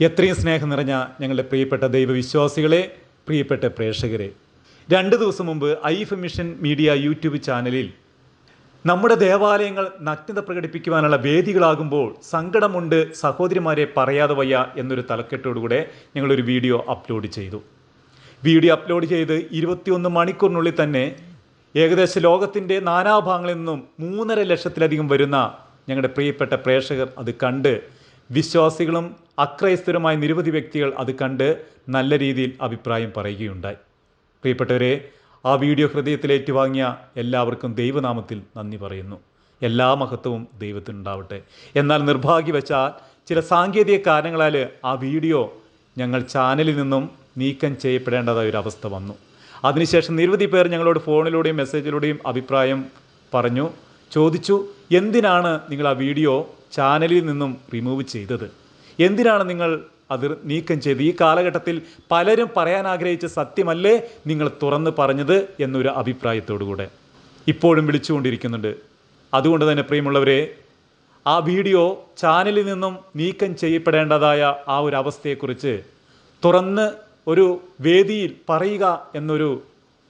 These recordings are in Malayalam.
എത്രയും സ്നേഹം നിറഞ്ഞ ഞങ്ങളുടെ പ്രിയപ്പെട്ട ദൈവവിശ്വാസികളെ പ്രിയപ്പെട്ട പ്രേക്ഷകരെ രണ്ട് ദിവസം മുമ്പ് ഐഫ് മിഷൻ മീഡിയ യൂട്യൂബ് ചാനലിൽ നമ്മുടെ ദേവാലയങ്ങൾ നഗ്നത പ്രകടിപ്പിക്കുവാനുള്ള വേദികളാകുമ്പോൾ സങ്കടമുണ്ട് സഹോദരിമാരെ പറയാതെ വയ്യ എന്നൊരു തലക്കെട്ടോടുകൂടെ ഞങ്ങളൊരു വീഡിയോ അപ്ലോഡ് ചെയ്തു. വീഡിയോ അപ്ലോഡ് ചെയ്ത് ഇരുപത്തിയൊന്ന് മണിക്കൂറിനുള്ളിൽ തന്നെ ഏകദേശം ലോകത്തിന്റെ നാനാഭാഗങ്ങളിൽ നിന്നും മൂന്നര ലക്ഷത്തിലധികം വരുന്ന ഞങ്ങളുടെ പ്രിയപ്പെട്ട പ്രേക്ഷകർ അത് കണ്ട് വിശ്വാസികളും അക്രൈസ്തരുമായ നിരവധി വ്യക്തികൾ അത് കണ്ട് നല്ല രീതിയിൽ അഭിപ്രായം പറയുകയുണ്ടായി. പ്രിയപ്പെട്ടവരെ ആ വീഡിയോ ഹൃദയത്തിൽ ഏറ്റുവാങ്ങിയ എല്ലാവർക്കും ദൈവനാമത്തിൽ നന്ദി പറയുന്നു. എല്ലാ മഹത്വവും ദൈവത്തിനുണ്ടാവട്ടെ എന്നാൽ നിർഭാഗ്യവശാൽ ചില സാങ്കേതിക കാരണങ്ങളാൽ ആ വീഡിയോ ഞങ്ങൾ ചാനലിൽ നിന്നും നീക്കം ചെയ്യപ്പെടേണ്ടതായ ഒരു അവസ്ഥ വന്നു. അതിനുശേഷം നിരവധി പേർ ഞങ്ങളോട് ഫോണിലൂടെയും മെസ്സേജിലൂടെയും അഭിപ്രായം പറഞ്ഞു. ചോദിച്ചു എന്തിനാണ് നിങ്ങൾ ആ വീഡിയോ ചാനലിൽ നിന്നും റിമൂവ് ചെയ്തത്. എന്തിനാണ് നിങ്ങൾ അത് നീക്കം ചെയ്ത് ഈ കാലഘട്ടത്തിൽ പലരും പറയാൻ ആഗ്രഹിച്ച സത്യമല്ലേ നിങ്ങൾ തുറന്ന് പറഞ്ഞത് എന്നൊരു അഭിപ്രായത്തോടുകൂടെ. ഇപ്പോഴും വിളിച്ചുകൊണ്ടിരിക്കുന്നുണ്ട്. അതുകൊണ്ട് തന്നെ പ്രിയമുള്ളവരെ ആ വീഡിയോ ചാനലിൽ നിന്നും നീക്കം ചെയ്യപ്പെടേണ്ടതായ ആ ഒരു അവസ്ഥയെക്കുറിച്ച് തുറന്ന് ഒരു വേദിയിൽ പറയുക എന്നൊരു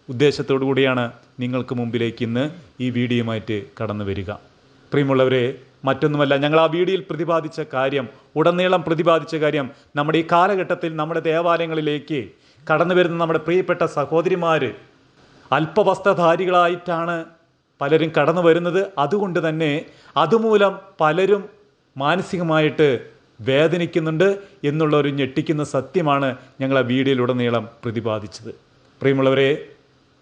ഉദ്ദേശത്തോടു കൂടിയാണ് നിങ്ങൾക്ക് മുമ്പിലേക്ക് ഇന്ന് ഈ വീഡിയോയുമായിട്ട് കടന്നു വരിക. പ്രിയമുള്ളവരെ മറ്റൊന്നുമല്ല ഞങ്ങൾ ആ വീഡിയോയിൽ പ്രതിപാദിച്ച കാര്യം ഉടനീളം പ്രതിപാദിച്ച കാര്യം നമ്മുടെ ഈ കാലഘട്ടത്തിൽ നമ്മുടെ ദേവാലയങ്ങളിലേക്ക് കടന്നു വരുന്ന നമ്മുടെ പ്രിയപ്പെട്ട സഹോദരിമാർ അല്പവസ്ത്രധാരികളായിട്ടാണ് പലരും കടന്നു വരുന്നത്. അതുകൊണ്ട് തന്നെ അതുമൂലം പലരും മാനസികമായിട്ട് വേദനിക്കുന്നുണ്ട് എന്നുള്ള ഒരു ഞെട്ടിക്കുന്ന സത്യമാണ് ഞങ്ങൾ ആ വീഡിയോയിലുടനീളം പ്രതിപാദിച്ചത്. പ്രിയമുള്ളവരെ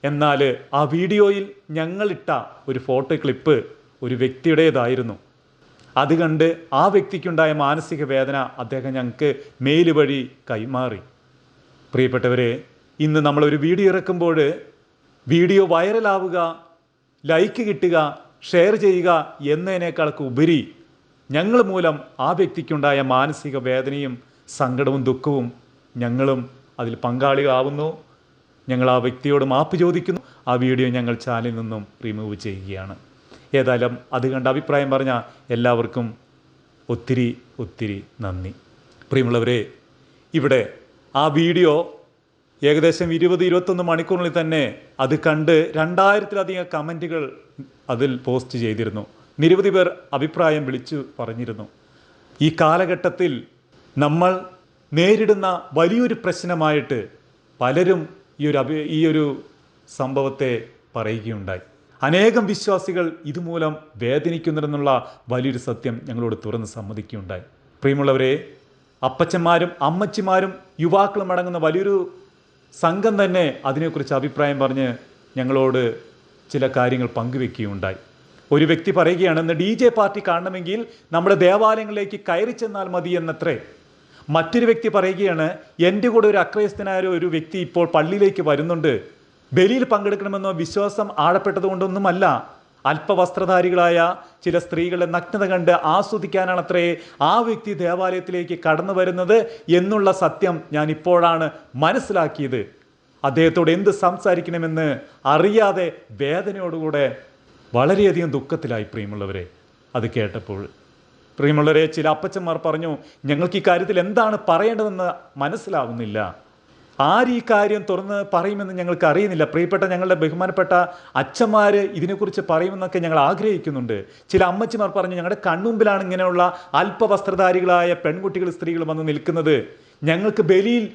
എന്നാൽ ആ വീഡിയോയിൽ ഞങ്ങളിട്ട ഒരു ഫോട്ടോ ക്ലിപ്പ് ഒരു വ്യക്തിയുടേതായിരുന്നു. അത് കണ്ട് ആ വ്യക്തിക്കുണ്ടായ മാനസിക വേദന അദ്ദേഹം ഞങ്ങൾക്ക് മെയിൽ വഴി കൈമാറി. പ്രിയപ്പെട്ടവരെ ഇന്ന് നമ്മളൊരു വീഡിയോ ഇറക്കുമ്പോൾ വീഡിയോ വൈറലാവുക ലൈക്ക് കിട്ടുക ഷെയർ ചെയ്യുക എന്നതിനേക്കാൾക്ക് ഉപരി ഞങ്ങൾ മൂലം ആ വ്യക്തിക്കുണ്ടായ മാനസിക വേദനയും സങ്കടവും ദുഃഖവും ഞങ്ങളും അതിൽ പങ്കാളികളാവുന്നു. ഞങ്ങൾ ആ വ്യക്തിയോട് മാപ്പ് ചോദിക്കുന്നു. ആ വീഡിയോ ഞങ്ങൾ ചാനലിൽ നിന്നും റിമൂവ് ചെയ്യുകയാണ്. ഏതായാലും അത് കണ്ട അഭിപ്രായം പറഞ്ഞ എല്ലാവർക്കും ഒത്തിരി ഒത്തിരി നന്ദി. പ്രിയമുള്ളവരെ ഇവിടെ ആ വീഡിയോ ഏകദേശം ഇരുപത് ഇരുപത്തൊന്ന് മണിക്കൂറിൽ തന്നെ അത് കണ്ട് രണ്ടായിരത്തിലധികം കമന്റുകൾ അതിൽ പോസ്റ്റ് ചെയ്തിരുന്നു. നിരവധി പേർ അഭിപ്രായം വിളിച്ചു പറഞ്ഞിരുന്നു. ഈ കാലഘട്ടത്തിൽ നമ്മൾ നേരിടുന്ന വലിയൊരു പ്രശ്നമായിട്ട് പലരും ഈ ഒരു അഭി ഈ ഒരു സംഭവത്തെ പറയുകയുണ്ടായി. അനേകം വിശ്വാസികൾ ഇതുമൂലം വേദനിക്കുന്നുണ്ടെന്നുള്ള വലിയൊരു സത്യം ഞങ്ങളോട് തുറന്ന് സമ്മതിക്കുകയുണ്ടായി. പ്രിയമുള്ളവരെ അപ്പച്ചന്മാരും അമ്മച്ചിമാരും യുവാക്കളും അടങ്ങുന്ന വലിയൊരു സംഘം തന്നെ അതിനെക്കുറിച്ച് അഭിപ്രായം പറഞ്ഞ് ഞങ്ങളോട് ചില കാര്യങ്ങൾ പങ്കുവെക്കുകയുണ്ടായി. ഒരു വ്യക്തി പറയുകയാണ് ഇന്ന് ഡി ജെ പാർട്ടി കാണണമെങ്കിൽ നമ്മുടെ ദേവാലയങ്ങളിലേക്ക് കയറി ചെന്നാൽ മതി എന്നത്രേ മറ്റൊരു വ്യക്തി പറയുകയാണ് എന്റെ കൂടെ ഒരു അക്രയസ്ഥനായ ഒരു വ്യക്തി ഇപ്പോൾ പള്ളിയിലേക്ക് വരുന്നുണ്ട്. ബലിയിൽ പങ്കെടുക്കണമെന്നോ വിശ്വാസം ആഴപ്പെട്ടതുകൊണ്ടൊന്നുമല്ല അല്പവസ്ത്രധാരികളായ ചില സ്ത്രീകളെ നഗ്നത കണ്ട് ആസ്വദിക്കാനാണത്രേ ആ വ്യക്തി ദേവാലയത്തിലേക്ക് കടന്നു വരുന്നത് എന്നുള്ള സത്യം ഞാൻ ഇപ്പോഴാണ് മനസ്സിലാക്കിയത്. അദ്ദേഹത്തോട് എന്ത് സംസാരിക്കണമെന്ന് അറിയാതെ വേദനയോടുകൂടെ വളരെയധികം ദുഃഖത്തിലായി പ്രിയമുള്ളവരെ അത് കേട്ടപ്പോൾ. പ്രിയമുള്ളവരെ ചില അപ്പച്ചന്മാർ പറഞ്ഞു ഞങ്ങൾക്ക് ഈ കാര്യത്തിൽ എന്താണ് പറയേണ്ടതെന്ന് മനസ്സിലാവുന്നില്ല. ആര് ഈ കാര്യം തുറന്ന് പറയുമെന്ന് ഞങ്ങൾക്ക് അറിയുന്നില്ല. പ്രിയപ്പെട്ട ഞങ്ങളുടെ ബഹുമാനപ്പെട്ട അച്ഛന്മാർ ഇതിനെക്കുറിച്ച് പറയുമെന്നൊക്കെ ഞങ്ങൾ ആഗ്രഹിക്കുന്നുണ്ട്. ചില അമ്മച്ചിമാർ പറഞ്ഞു ഞങ്ങളുടെ കൺമുമ്പിലാണ് ഇങ്ങനെയുള്ള അല്പവസ്ത്രധാരികളായ പെൺകുട്ടികൾ സ്ത്രീകൾ വന്ന് നിൽക്കുന്നത്. ഞങ്ങൾക്ക് ബലിയിൽ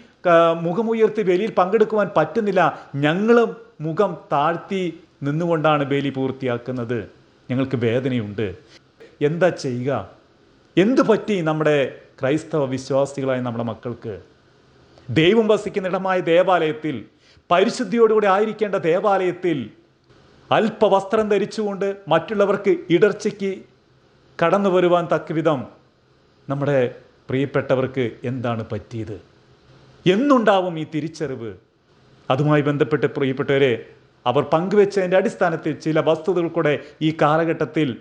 മുഖമുയർത്തി ബലിയിൽ പങ്കെടുക്കുവാൻ പറ്റുന്നില്ല. ഞങ്ങളും മുഖം താഴ്ത്തി നിന്നുകൊണ്ടാണ് ബലി പൂർത്തിയാക്കുന്നത്. ഞങ്ങൾക്ക് വേദനയുണ്ട്. എന്താ ചെയ്യുക? എന്തു പറ്റി നമ്മുടെ ക്രൈസ്തവ വിശ്വാസികളായ നമ്മുടെ മക്കൾക്ക്? ദൈവം വസിക്കുന്ന ഇടമായ ദേവാലയത്തിൽ പരിശുദ്ധിയോടുകൂടി ആയിരിക്കേണ്ട ദേവാലയത്തിൽ അല്പവസ്ത്രം ധരിച്ചുകൊണ്ട് മറ്റുള്ളവർക്ക് ഇടർച്ചയ്ക്ക് കടന്നു വരുവാൻ തക്കവിധം നമ്മുടെ പ്രിയപ്പെട്ടവർക്ക് എന്താണ് പറ്റിയത്? എന്നുണ്ടാവും ഈ തിരിച്ചറിവ്. അതുമായി ബന്ധപ്പെട്ട് പ്രിയപ്പെട്ടവരെ അവർ പങ്കുവെച്ചതിന്റെ അടിസ്ഥാനത്തിൽ ചില വസ്തുതകൾ കൂടെ ഈ കാലഘട്ടത്തിൽ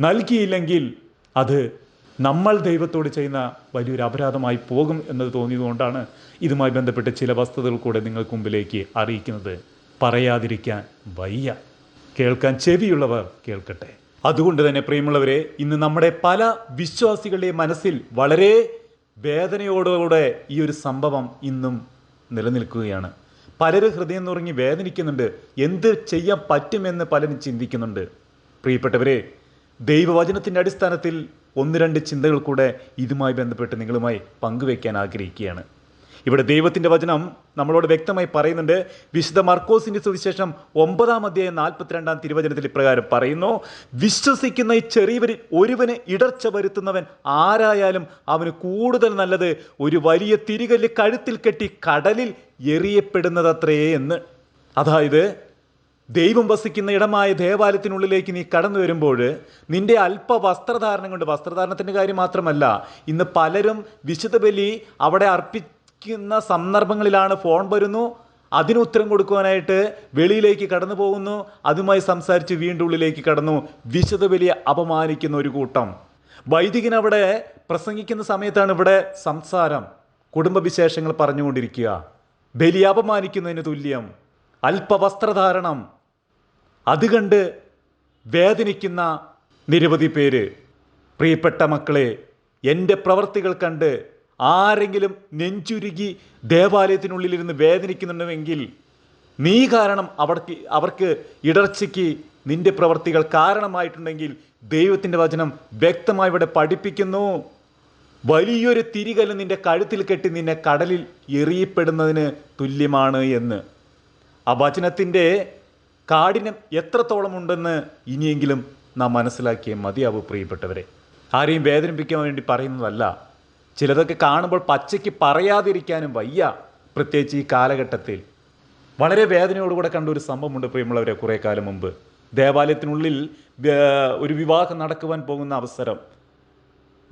നൽകിയില്ലെങ്കിൽ അത് നമ്മൾ ദൈവത്തോട് ചെയ്യുന്ന വലിയൊരു അപരാധമായി പോകും എന്നത് തോന്നിയതുകൊണ്ടാണ് ഇതുമായി ബന്ധപ്പെട്ട് ചില വസ്തുതകൾ കൂടെ നിങ്ങൾക്ക് മുമ്പിലേക്ക് അറിയിക്കുന്നത്. പറയാതിരിക്കാൻ വയ്യ. കേൾക്കാൻ ചെവിയുള്ളവർ കേൾക്കട്ടെ. അതുകൊണ്ട് തന്നെ പ്രിയമുള്ളവരെ ഇന്ന് നമ്മുടെ പല വിശ്വാസികളുടെ മനസ്സിൽ വളരെ വേദനയോടുകൂടെ ഈ ഒരു സംഭവം ഇന്നും നിലനിൽക്കുകയാണ്. പലരും ഹൃദയം നുറങ്ങി വേദനിക്കുന്നുണ്ട്. എന്ത് ചെയ്യാൻ പറ്റുമെന്ന് പലരും ചിന്തിക്കുന്നുണ്ട്. പ്രിയപ്പെട്ടവരെ ദൈവവചനത്തിന്റെ അടിസ്ഥാനത്തിൽ ഒന്ന് രണ്ട് ചിന്തകൾ കൂടെ ഇതുമായി ബന്ധപ്പെട്ട് നിങ്ങളുമായി പങ്കുവയ്ക്കാൻ ആഗ്രഹിക്കുകയാണ്. ഇവിടെ ദൈവത്തിന്റെ വചനം നമ്മളോട് വ്യക്തമായി പറയുന്നുണ്ട്. വിശുദ്ധ മർക്കോസിന്റെ സുവിശേഷം ഒമ്പതാം അധ്യായം നാൽപ്പത്തിരണ്ടാം തിരുവചനത്തിൽ ഇപ്രകാരം പറയുന്നു. വിശ്വസിക്കുന്ന ഈ ചെറിയവരിൽ ഒരുവന് ഇടർച്ച വരുത്തുന്നവൻ ആരായാലും അവന് കൂടുതൽ നല്ലത് ഒരു വലിയ തിരികല്ല് കഴുത്തിൽ കെട്ടി കടലിൽ എറിയപ്പെടുന്നതത്രേ എന്ന്. അതായത് ദൈവം വസിക്കുന്ന ഇടമായ ദേവാലയത്തിനുള്ളിലേക്ക് നീ കടന്നു വരുമ്പോൾ നിന്റെ അല്പ വസ്ത്രധാരണം കൊണ്ട് വസ്ത്രധാരണത്തിന്റെ കാര്യം മാത്രമല്ല ഇന്ന് പലരും വിശുദ്ധ ബലി അവിടെ അർപ്പിക്കുന്ന സന്ദർഭങ്ങളിലാണ് ഫോൺ വരുന്നു അതിന് ഉത്തരം കൊടുക്കുവാനായിട്ട് വെളിയിലേക്ക് കടന്നു പോകുന്നു അതുമായി സംസാരിച്ച് വീണ്ടും ഉള്ളിലേക്ക് കടന്നു. വിശുദ്ധ ബലിയെ അപമാനിക്കുന്ന ഒരു കൂട്ടം. വൈദികൻ അവിടെ പ്രസംഗിക്കുന്ന സമയത്താണ് ഇവിടെ സംസാരം കുടുംബവിശേഷങ്ങൾ പറഞ്ഞുകൊണ്ടിരിക്കുക. ബലി അപമാനിക്കുന്നതിന് തുല്യം. അല്പവസ്ത്രധാരണം. അത് കണ്ട് വേദനിക്കുന്ന നിരവധി പേര്. പ്രിയപ്പെട്ട മക്കളെ എന്റെ പ്രവർത്തികൾ കണ്ട് ആരെങ്കിലും നെഞ്ചുരുകി ദേവാലയത്തിനുള്ളിലിരുന്ന് വേദനിക്കുന്നുണ്ടെങ്കിൽ നീ കാരണം അവർക്ക് അവർക്ക് ഇടർച്ചയ്ക്ക് നിന്റെ പ്രവർത്തികൾ കാരണമായിട്ടുണ്ടെങ്കിൽ ദൈവത്തിന്റെ വചനം വ്യക്തമായി ഇവിടെ പഠിപ്പിക്കുന്നു. വലിയൊരു തിരികൽ നിന്റെ കഴുത്തിൽ കെട്ടി നിന്നെ കടലിൽ എറിയപ്പെടുന്നതിന് തുല്യമാണ് എന്ന്. ആ വചനത്തിന്റെ കാഠിന്യം എത്രത്തോളം ഉണ്ടെന്ന് ഇനിയെങ്കിലും നാം മനസ്സിലാക്കിയേ മതിയാവൂ പ്രിയപ്പെട്ടവരെ. ആരെയും വേദനിപ്പിക്കാൻ വേണ്ടി പറയുന്നതല്ല. ചിലതൊക്കെ കാണുമ്പോൾ പച്ചയ്ക്ക് പറയാതിരിക്കാനും വയ്യ. പ്രത്യേകിച്ച് ഈ കാലഘട്ടത്തിൽ. വളരെ വേദനയോടുകൂടെ കണ്ട ഒരു സംഭവമുണ്ട് പ്രിയമുള്ളവരെ കുറേ കാലം മുമ്പ്. ദേവാലയത്തിനുള്ളിൽ ഒരു വിവാഹം നടക്കുവാൻ പോകുന്ന അവസരം.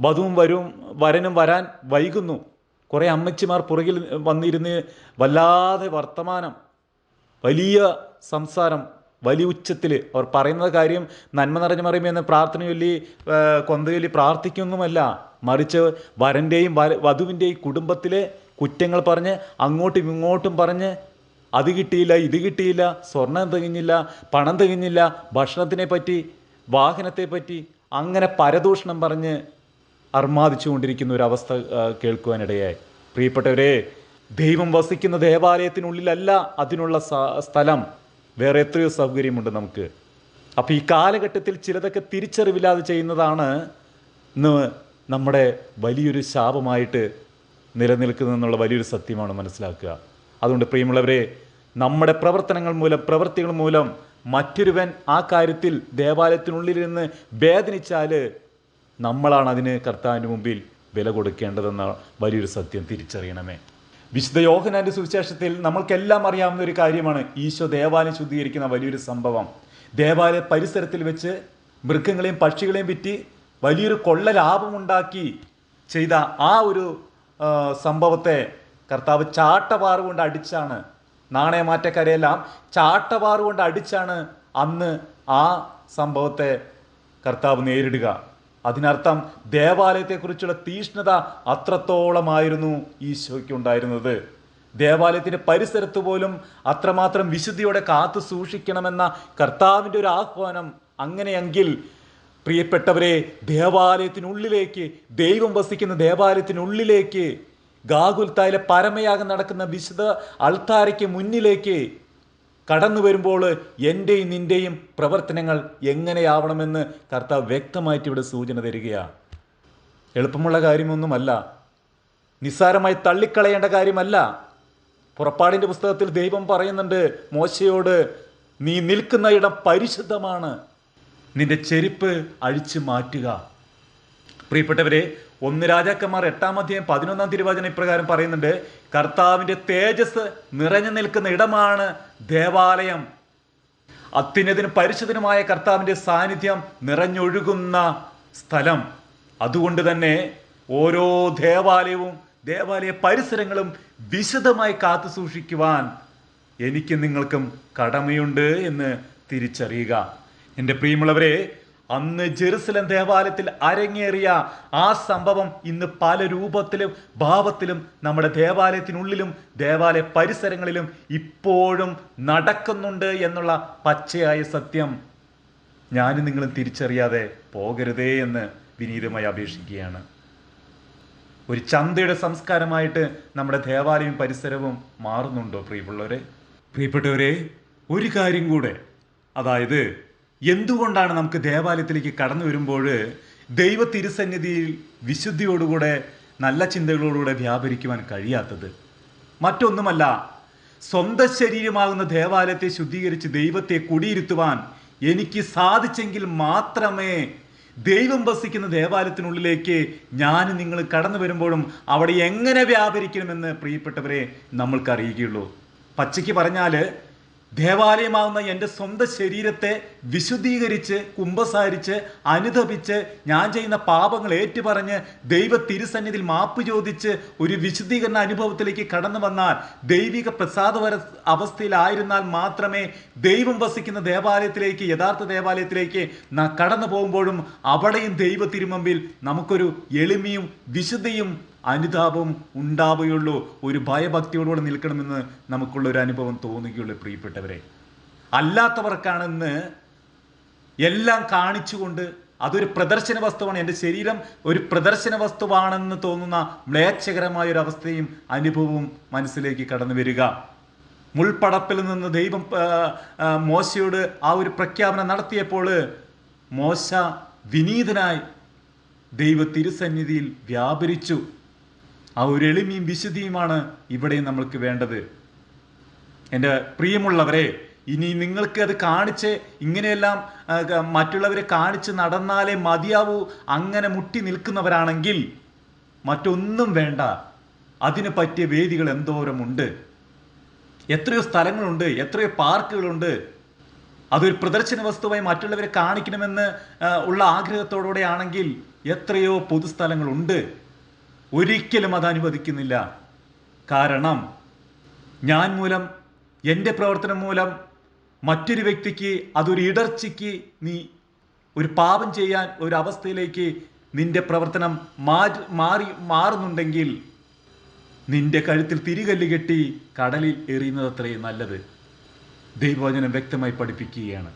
വധുവും വരും വരനും വരാൻ വൈകുന്നു. കുറേ അമ്മച്ചിമാർ പുറകിൽ വന്നിരുന്ന് വല്ലാതെ വർത്തമാനം. വലിയ സംസാരം വലിയ ഉച്ചത്തിൽ അവർ പറയുന്ന കാര്യം നന്മ നിറഞ്ഞ മറിയുമെന്ന് പ്രാർത്ഥന ചൊല്ലി ആ, പ്രാർത്ഥിക്കുന്നുമല്ല. മറിച്ച് വരന്റെയും വര- വധുവിന്റെയും കുടുംബത്തിലെ കുറ്റങ്ങൾ പറഞ്ഞ് അങ്ങോട്ടും ഇങ്ങോട്ടും പറഞ്ഞ് അത് കിട്ടിയില്ല ഇത് കിട്ടിയില്ല സ്വർണം തികഞ്ഞില്ല പണം തികഞ്ഞില്ല ഭക്ഷണത്തിനെ പറ്റി വാഹനത്തെ പറ്റി അങ്ങനെ പരദൂഷണം പറഞ്ഞ് അർമാദിച്ചുകൊണ്ടിരിക്കുന്ന ഒരു അവസ്ഥ കേൾക്കുവാനിടയായി. പ്രിയപ്പെട്ടവരെ ദൈവം വസിക്കുന്ന ദേവാലയത്തിനുള്ളിലല്ല അതിനുള്ള സ്ഥലം. വേറെ എത്രയോ സൗകര്യമുണ്ട് നമുക്ക്. അപ്പോൾ ഈ കാലഘട്ടത്തിൽ ചിലതൊക്കെ തിരിച്ചറിവില്ലാതെ ചെയ്യുന്നതാണ് ഇന്ന് നമ്മുടെ വലിയൊരു ശാപമായിട്ട് നിലനിൽക്കുന്നതെന്നുള്ള വലിയൊരു സത്യമാണ് മനസ്സിലാക്കുക. അതുകൊണ്ട് പ്രിയമുള്ളവരെ നമ്മുടെ പ്രവർത്തനങ്ങൾ മൂലം പ്രവൃത്തികൾ മൂലം മറ്റൊരുവൻ ആ കാര്യത്തിൽ ദേവാലയത്തിനുള്ളിലിരുന്ന് വേദനിച്ചാൽ നമ്മളാണ് അതിന് കർത്താവിന്റെ മുമ്പിൽ വില കൊടുക്കേണ്ടതെന്ന വലിയൊരു സത്യം തിരിച്ചറിയണമേ. വിശുദ്ധ യോഹനാന്റെ സുവിശേഷത്തിൽ നമ്മൾക്കെല്ലാം അറിയാവുന്ന ഒരു കാര്യമാണ് ഈശോ ദേവാലയം ശുദ്ധീകരിക്കുന്ന വലിയൊരു സംഭവം. ദേവാലയ പരിസരത്തിൽ വെച്ച് മൃഗങ്ങളെയും പക്ഷികളെയും വിറ്റ് വലിയൊരു കൊള്ള ലാഭമുണ്ടാക്കി ചെയ്ത ആ ഒരു സംഭവത്തെ കർത്താവ് ചാട്ടവാറ് കൊണ്ട് അടിച്ചാണ് നാണയമാറ്റക്കാരെയെല്ലാം ചാട്ടവാറ് കൊണ്ട് അടിച്ചാണ് അന്ന് ആ സംഭവത്തെ കർത്താവ് നേരിടുക. അതിനർത്ഥം ദേവാലയത്തെക്കുറിച്ചുള്ള തീഷ്ണത അത്രത്തോളമായിരുന്നു ഈശോയ്ക്ക് ഉണ്ടായിരുന്നത് ദേവാലയത്തിന്റെ പരിസരത്ത് പോലും അത്രമാത്രം വിശുദ്ധിയോടെ കാത്തു സൂക്ഷിക്കണമെന്ന കർത്താവിന്റെ ഒരു ആഹ്വാനം അങ്ങനെയെങ്കിൽ പ്രിയപ്പെട്ടവരെ ദേവാലയത്തിനുള്ളിലേക്ക് ദൈവം വസിക്കുന്ന ദേവാലയത്തിനുള്ളിലേക്ക് ഗാഗുൽത്തായിലെ പരമയാഗം നടക്കുന്ന വിശുദ്ധ അൾത്താരയ്ക്ക് മുന്നിലേക്ക് കടന്നു വരുമ്പോൾ എന്റെയും നിന്റെയും പ്രവർത്തനങ്ങൾ എങ്ങനെയാവണമെന്ന് കർത്താവ് വ്യക്തമായിട്ട് ഇവിടെ സൂചന തരികയാണ് എളുപ്പമുള്ള കാര്യമൊന്നുമല്ല. നിസ്സാരമായി തള്ളിക്കളയേണ്ട കാര്യമല്ല. പുറപ്പാടിന്റെ പുസ്തകത്തിൽ ദൈവം പറയുന്നുണ്ട് മോശയോട് നീ നിൽക്കുന്ന ഇടം പരിശുദ്ധമാണ്. നിന്റെ ചെരുപ്പ് അഴിച്ചു മാറ്റുക. പ്രിയപ്പെട്ടവരെ ഒന്ന് രാജാക്കന്മാർ എട്ടാം അധ്യായം പതിനൊന്നാം തിരുവചന ഇപ്രകാരം പറയുന്നുണ്ട് കർത്താവിന്റെ തേജസ് നിറഞ്ഞു നിൽക്കുന്ന ഇടമാണ് ദേവാലയം. അത്യുന്നതിനും പരിശുദ്ധനുമായ കർത്താവിന്റെ സാന്നിധ്യം നിറഞ്ഞൊഴുകുന്ന സ്ഥലം. അതുകൊണ്ട് തന്നെ ഓരോ ദേവാലയവും ദേവാലയ പരിസരങ്ങളും വിശദമായി കാത്തു സൂക്ഷിക്കുവാൻ എനിക്ക് നിങ്ങൾക്കും കടമയുണ്ട് എന്ന് തിരിച്ചറിയുക. എന്റെ പ്രിയമുള്ളവരെ അന്ന് ജെറുസലം ദേവാലയത്തിൽ അരങ്ങേറിയ ആ സംഭവം ഇന്ന് പല രൂപത്തിലും ഭാവത്തിലും നമ്മുടെ ദേവാലയത്തിനുള്ളിലും ദേവാലയ പരിസരങ്ങളിലും ഇപ്പോഴും നടക്കുന്നുണ്ട് എന്നുള്ള പച്ചയായ സത്യം ഞാനും നിങ്ങളും തിരിച്ചറിയാതെ പോകരുതേ എന്ന് വിനീതമായി അപേക്ഷിക്കുകയാണ്. ഒരു ചന്തയുടെ സംസ്കാരമായിട്ട് നമ്മുടെ ദേവാലയവും പരിസരവും മാറുന്നുണ്ടോ പ്രിയപ്പെട്ടവരെ പ്രിയപ്പെട്ടവരെ ഒരു കാര്യം കൂടെ. അതായത് എന്തുകൊണ്ടാണ് നമുക്ക് ദേവാലയത്തിലേക്ക് കടന്നു വരുമ്പോൾ ദൈവ തിരുസന്നിധിയിൽ വിശുദ്ധിയോടുകൂടെ നല്ല ചിന്തകളോടുകൂടെ വ്യാപരിക്കുവാൻ കഴിയാത്തത്? മറ്റൊന്നുമല്ല സ്വന്തം ശരീരമാകുന്ന ദേവാലയത്തെ ശുദ്ധീകരിച്ച് ദൈവത്തെ കുടിയിരുത്തുവാൻ എനിക്ക് സാധിച്ചെങ്കിൽ മാത്രമേ ദൈവം വസിക്കുന്ന ദേവാലയത്തിനുള്ളിലേക്ക് ഞാൻ നിങ്ങൾ കടന്നു വരുമ്പോഴും അവിടെ എങ്ങനെ വ്യാപരിക്കണമെന്ന് പ്രിയപ്പെട്ടവരെ നമ്മൾക്ക് അറിയുകയുള്ളൂ. പച്ചയ്ക്ക് പറഞ്ഞാൽ ദേവാലയമാവുന്ന എന്റെ സ്വന്തം ശരീരത്തെ വിശുദ്ധീകരിച്ച് കുമ്പസാരിച്ച് അനുദപിച്ച് ഞാൻ ചെയ്യുന്ന പാപങ്ങൾ ഏറ്റുപറഞ്ഞ് ദൈവ തിരുസന്നിധിയിൽ മാപ്പ് ചോദിച്ച് ഒരു വിശുദ്ധീകരണ അനുഭവത്തിലേക്ക് കടന്നു വന്നാൽ ദൈവിക പ്രസാദപര അവസ്ഥയിലായിരുന്നാൽ മാത്രമേ ദൈവം വസിക്കുന്ന ദേവാലയത്തിലേക്ക് യഥാർത്ഥ ദേവാലയത്തിലേക്ക് കടന്നു പോകുമ്പോഴും അവിടെയും ദൈവ തിരുമമ്പിൽ നമുക്കൊരു എളിമയും വിശുദ്ധിയും അനുതാപവും ഉണ്ടാവുകയുള്ളൂ. ഒരു ഭയഭക്തിയോടുകൂടെ നിൽക്കണമെന്ന് നമുക്കുള്ള ഒരു അനുഭവം തോന്നുകയുള്ളൂ പ്രിയപ്പെട്ടവരെ. അല്ലാത്തവർക്കാണെന്ന് എല്ലാം കാണിച്ചുകൊണ്ട് അതൊരു പ്രദർശന വസ്തുവാണ്. എന്റെ ശരീരം ഒരു പ്രദർശന വസ്തുവാണെന്ന് തോന്നുന്ന മ്ലേച്ഛകരമായ ഒരു അവസ്ഥയും അനുഭവവും മനസ്സിലേക്ക് കടന്നു വരിക. മുൾപ്പടപ്പിൽ നിന്ന് ദൈവം മോശയോട് ആ ഒരു പ്രഖ്യാപനം നടത്തിയപ്പോൾ മോശ വിനീതനായി ദൈവ തിരുസന്നിധിയിൽ വ്യാപരിച്ചു. ആ ഒരു എളിമയും വിശുദ്ധിയുമാണ് ഇവിടെ നമ്മൾക്ക് വേണ്ടത്. എന്റെ പ്രിയമുള്ളവരെ ഇനി നിങ്ങൾക്ക് അത് കാണിച്ച് ഇങ്ങനെയെല്ലാം മറ്റുള്ളവരെ കാണിച്ച് നടന്നാലേ മതിയാവൂ അങ്ങനെ മുട്ടി നിൽക്കുന്നവരാണെങ്കിൽ മറ്റൊന്നും വേണ്ട. അതിന് പറ്റിയ വേദികൾ എന്തോരമുണ്ട്. എത്രയോ സ്ഥലങ്ങളുണ്ട് എത്രയോ പാർക്കുകളുണ്ട്. അതൊരു പ്രദർശന വസ്തുവായി മറ്റുള്ളവരെ കാണിക്കണമെന്ന് ഉള്ള ആഗ്രഹത്തോടുകൂടെ ആണെങ്കിൽ എത്രയോ പൊതുസ്ഥലങ്ങളുണ്ട് ഒരിക്കലും അത് അനുവദിക്കുന്നില്ല. കാരണം ഞാൻ മൂലം എന്റെ പ്രവർത്തനം മൂലം മറ്റൊരു വ്യക്തിക്ക് അതൊരു ഇടർച്ചയ്ക്ക് നീ ഒരു പാപം ചെയ്യാൻ ഒരു അവസ്ഥയിലേക്ക് നിന്റെ പ്രവർത്തനം മാറ്റി മാറി മാറുന്നുണ്ടെങ്കിൽ നിന്റെ കഴുത്തിൽ തിരികല്ല് കെട്ടി കടലിൽ എറിയുന്നത് അത്രയും നല്ലത്. ദൈവവചനം വ്യക്തമായി പഠിപ്പിക്കുകയാണ്.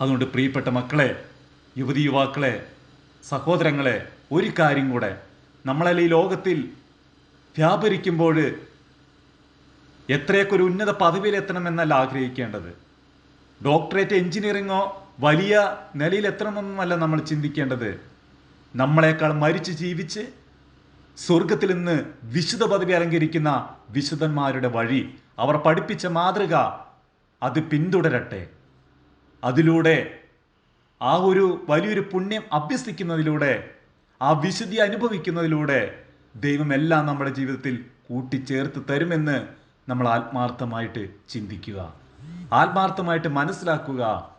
അതുകൊണ്ട് പ്രിയപ്പെട്ട മക്കളെ യുവതി യുവാക്കളെ സഹോദരങ്ങളെ ഒരു കാര്യം കൂടെ നമ്മളെല്ലാം ഈ ലോകത്തിൽ വ്യാപരിക്കുമ്പോൾ എത്രയൊക്കെ ഒരു ഉന്നത പദവിയിൽ എത്തണമെന്നല്ല ആഗ്രഹിക്കേണ്ടത്. ഡോക്ടറേറ്റ് എഞ്ചിനീയറിങ്ങോ വലിയ നിലയിൽ എത്തണമെന്നല്ല നമ്മൾ ചിന്തിക്കേണ്ടത്. നമ്മളെക്കാൾ മരിച്ച് ജീവിച്ച് സ്വർഗത്തിൽ നിന്ന് വിശുദ്ധ പദവി അലങ്കരിക്കുന്ന വിശുദ്ധന്മാരുടെ വഴി അവർ പഠിപ്പിച്ച മാതൃക അത് പിന്തുടരട്ടെ. അതിലൂടെ ആ ഒരു വലിയൊരു പുണ്യം അഭ്യസിക്കുന്നതിലൂടെ ആ വിശുദ്ധി അനുഭവിക്കുന്നതിലൂടെ ദൈവം എല്ലാം നമ്മുടെ ജീവിതത്തിൽ കൂട്ടിച്ചേർത്ത് തരുമെന്ന് നമ്മൾ ആത്മാർത്ഥമായിട്ട് ചിന്തിക്കുക. ആത്മാർത്ഥമായിട്ട് മനസ്സിലാക്കുക.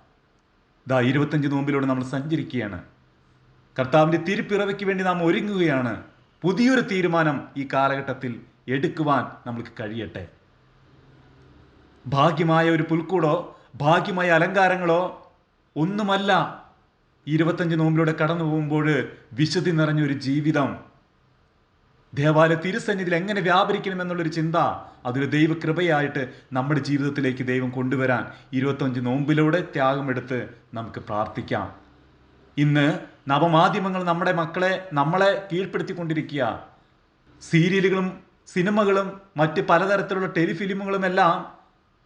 ദാ ഇരുപത്തഞ്ച് നോമ്പിലൂടെ നമ്മൾ സഞ്ചരിക്കുകയാണ്. കർത്താവിന്റെ തിരുപ്പിറവയ്ക്ക് വേണ്ടി നാം ഒരുങ്ങുകയാണ്. പുതിയൊരു തീരുമാനം ഈ കാലഘട്ടത്തിൽ എടുക്കുവാൻ നമുക്ക് കഴിയട്ടെ. ഭാഗ്യമായ ഒരു പുൽക്കൂടോ ഭാഗ്യമായ അലങ്കാരങ്ങളോ ഒന്നുമല്ല ഇരുപത്തഞ്ച് നോമ്പിലൂടെ കടന്നു പോകുമ്പോൾ വിശുദ്ധി നിറഞ്ഞൊരു ജീവിതം. ദേവാലയ തിരുസന്നിധിയിൽ എങ്ങനെ വ്യാപരിക്കണമെന്നുള്ളൊരു ചിന്ത അതൊരു ദൈവകൃപയായിട്ട് നമ്മുടെ ജീവിതത്തിലേക്ക് ദൈവം കൊണ്ടുവരാൻ ഇരുപത്തഞ്ച് നോമ്പിലൂടെ ത്യാഗമെടുത്ത് നമുക്ക് പ്രാർത്ഥിക്കാം. ഇന്ന് നവമാധ്യമങ്ങൾ നമ്മുടെ മക്കളെ നമ്മളെ കീഴ്പ്പെടുത്തിക്കൊണ്ടിരിക്കുക. സീരിയലുകളും സിനിമകളും മറ്റ് പലതരത്തിലുള്ള ടെലിഫിലിമുകളും എല്ലാം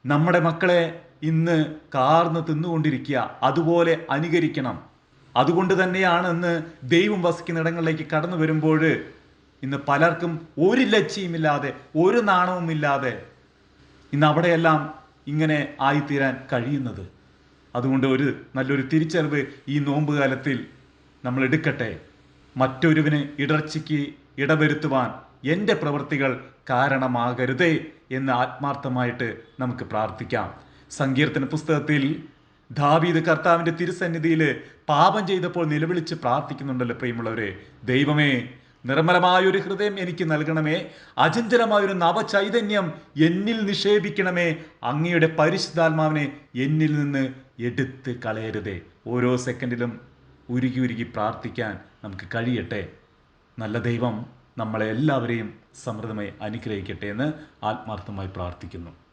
നമ്മുടെ മക്കളെ ഇന്ന് കാർന്ന് തിന്നുകൊണ്ടിരിക്കുക. അതുപോലെ അനുകരിക്കണം. അതുകൊണ്ട് തന്നെയാണ് ഇന്ന് ദൈവം വസിക്കുന്ന ഇടങ്ങളിലേക്ക് കടന്നു വരുമ്പോൾ ഇന്ന് പലർക്കും ഒരു ലക്ഷ്യമില്ലാതെ ഒരു നാണവുമില്ലാതെ ഇന്ന് അവിടെയെല്ലാം ഇങ്ങനെ ആയിത്തീരാൻ കഴിയുന്നത്. അതുകൊണ്ട് ഒരു നല്ലൊരു തിരിച്ചറിവ് ഈ നോമ്പ് കാലത്തിൽ നമ്മൾ എടുക്കട്ടെ. മറ്റൊരുവിന് ഇടർച്ചയ്ക്ക് ഇടവരുത്തുവാൻ എന്റെ പ്രവൃത്തികൾ കാരണമാകരുതേ എന്ന് ആത്മാർത്ഥമായിട്ട് നമുക്ക് പ്രാർത്ഥിക്കാം. സങ്കീർത്തന പുസ്തകത്തിൽ ദാവീദ് കർത്താവിന്റെ തിരുസന്നിധിയിൽ പാപം ചെയ്തപ്പോൾ നിലവിളിച്ച് പ്രാർത്ഥിക്കുന്നുണ്ടല്ലോ പ്രിയമുള്ളവരെ. ദൈവമേ നിർമ്മലമായ ഒരു ഹൃദയം എനിക്ക് നൽകണമേ. അചഞ്ചലമായ ഒരു നവചൈതന്യം എന്നിൽ നിക്ഷേപിക്കണമേ. അങ്ങയുടെ പരിശുദ്ധാത്മാവിനെ എന്നിൽ നിന്ന് എടുത്ത് കളയരുതേ. ഓരോ സെക്കൻഡിലും ഉരുകി ഉരുകി പ്രാർത്ഥിക്കാൻ നമുക്ക് കഴിയട്ടെ. നല്ല ദൈവം നമ്മളെ എല്ലാവരെയും സമൃദ്ധമായി അനുഗ്രഹിക്കട്ടെ എന്ന് ആത്മാർത്ഥമായി പ്രാർത്ഥിക്കുന്നു.